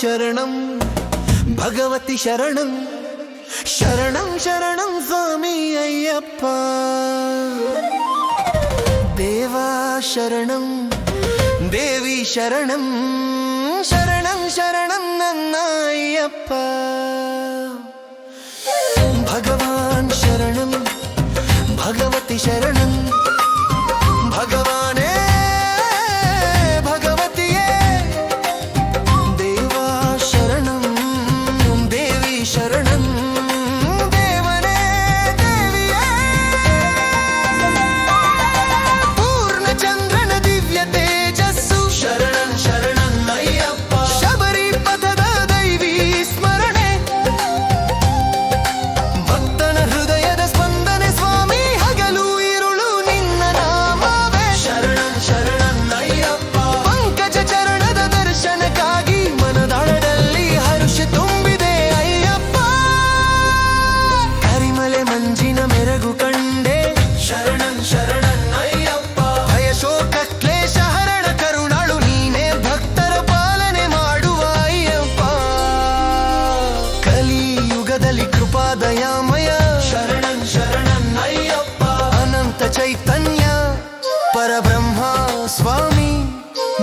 ശരണം. ഭഗവതി ശരണം. ശരണം ശരണം സ്വാമി അയ്യപ്പ. ദേവാ ശരണം ദേവി ശരണം. ശരണം ശരണം നന്നായപ്പ. ഭഗ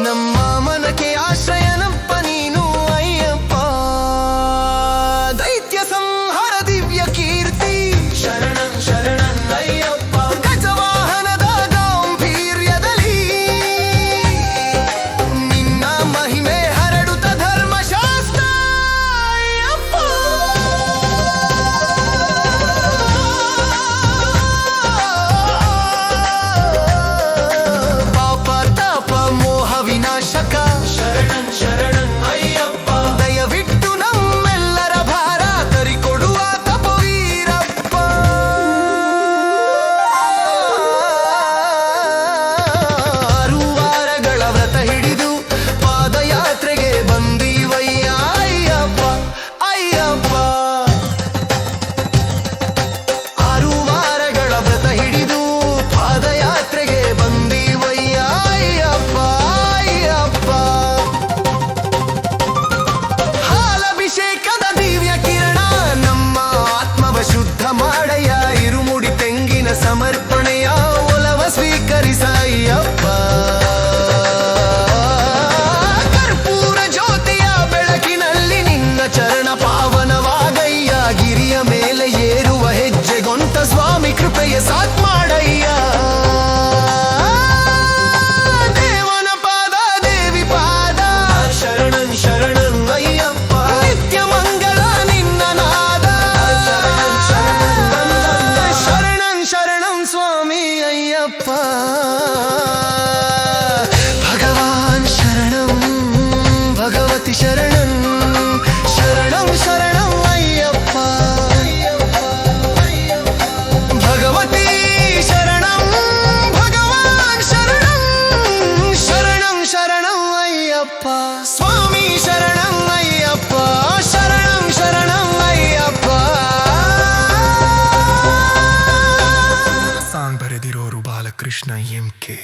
the ಚರಣ ಪಾವನವಾಗಯ್ಯ. ಗಿರಿಯ ಮೇಲೆ ಏರುವ ಹೆಜ್ಜೆಗೊಂತ ಸ್ವಾಮಿ ಕೃಪೆಯ ಸಾಕ್ ಮಾಡಯ್ಯ. ದೇವನ ಪಾದ, ದೇವಿ ಪಾದ. ಶರಣಂ ಶರಣಂ ಅಯ್ಯಪ್ಪ. ನಿತ್ಯ ಮಂಗಳ ನಿನ್ನ ಶರಣಂ ಶರಣಂ ಸ್ವಾಮಿ ಅಯ್ಯಪ್ಪ. ಶರಣಂ, ಭಗವತಿ ಶರಣ. на ємкий.